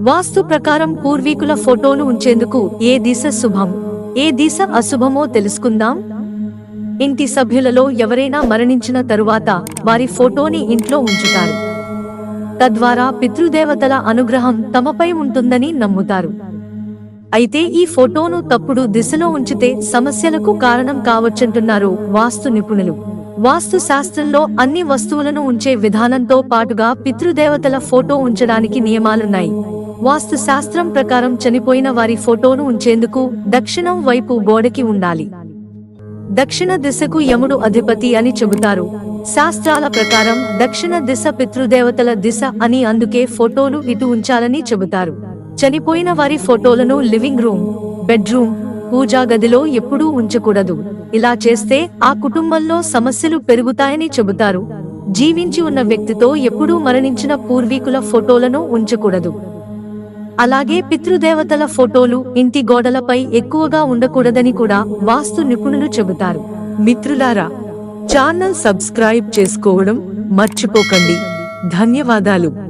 వాస్తు ప్రకారం పూర్వీకుల ఫోటోలు ఉంచేందుకు ఏ దిశ శుభం? ఏ దిశ అశుభమో తెలుసుకుందాం. ఇంటి సభ్యులలో ఎవరైనా మరణించిన తరువాత వారి ఫోటోని ఇంట్లో ఉంచుతారు. తద్వారా పితృదేవతల అనుగ్రహం తమపై ఉంటుందని నమ్ముతారు. అయితే ఈ ఫోటోను తప్పుడు దిశలో ఉంచితే సమస్యలకు కారణం కావచ్చంటున్నారు వాస్తు నిపుణులు. వాస్తు శాస్త్రంలో అన్ని వస్తువులను ఉంచే విధానంతో పాటుగా పితృదేవతల ఫోటో ఉంచడానికి నియమాలున్నాయి. వాస్తు శాస్త్రం ప్రకారం చనిపోయిన వారి ఫోటోను ఉంచేందుకు దక్షిణం వైపు గోడకి ఉండాలి. దక్షిణ దిశకు యముడు అధిపతి అని చెబుతారు. శాస్త్రాల ప్రకారం దక్షిణ దిశ పితృదేవతల దిశ అని అందుకే ఫోటోలు ఇటు ఉంచాలని చెబుతారు. చనిపోయిన వారి ఫోటోలను లివింగ్ రూమ్ బెడ్రూమ్ పూజా గదిలో ఎప్పుడూ ఉంచకూడదు. ఇలా చేస్తే ఆ కుటుంబంలో సమస్యలు పెరుగుతాయని చెబుతారు. జీవించి ఉన్న వ్యక్తితో ఎప్పుడూ మరణించిన పూర్వీకుల ఫోటోలను ఉంచకూడదు. అలాగే పితృదేవతల ఫోటోలు ఇంటి గోడలపై ఎక్కువగా ఉండకూడదని కూడా వాస్తు నిపుణులు చెబుతారు. మిత్రులారా ఛానల్ సబ్స్క్రైబ్ చేసుకోవడం మర్చిపోకండి. ధన్యవాదాలు.